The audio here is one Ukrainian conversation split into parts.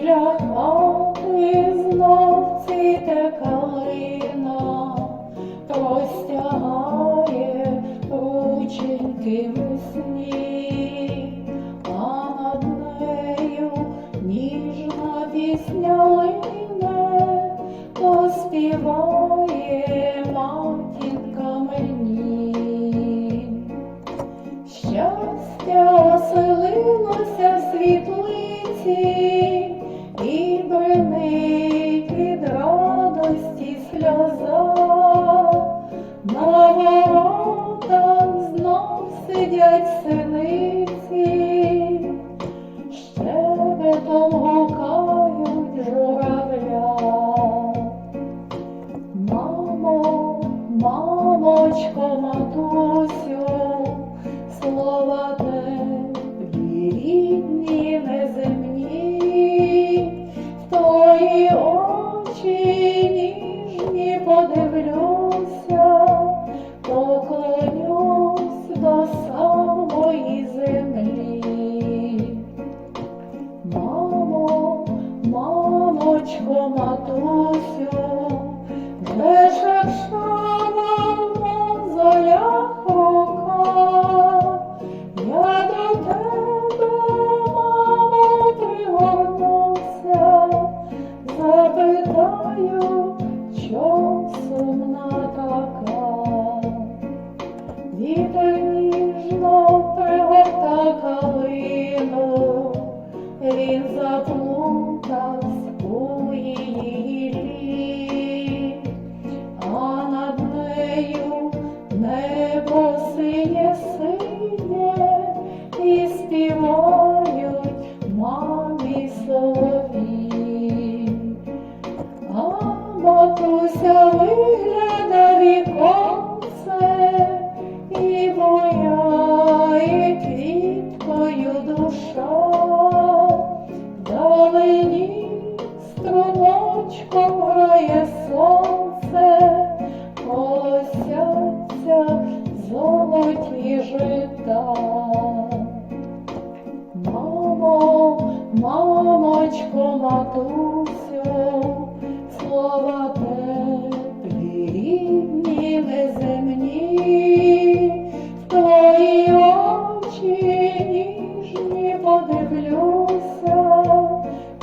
біля хати знов цвіте калина, то весні, а над нею ніжна пісня лине, співає. Сидять синиці, щебетом гукають журавля. Мамо, мамочко, матусю, слова теплі, рідні, неземні, в твої очі ніжні подивлюся, мамочко, матусю, сиє, сиє і співають мамі солові, а матуся ви. дочко матусю, слова теплі, в твої очі ніжні подивлюся,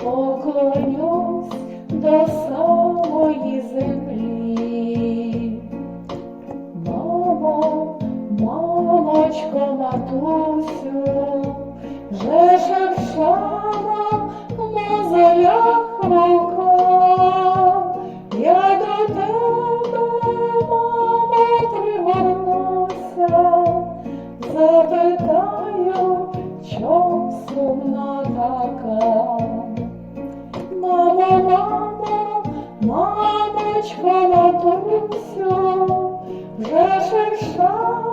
поклонюсь до самої землі. Мамо, мамочко, матусю, Сонечко на сонце, вже шершав.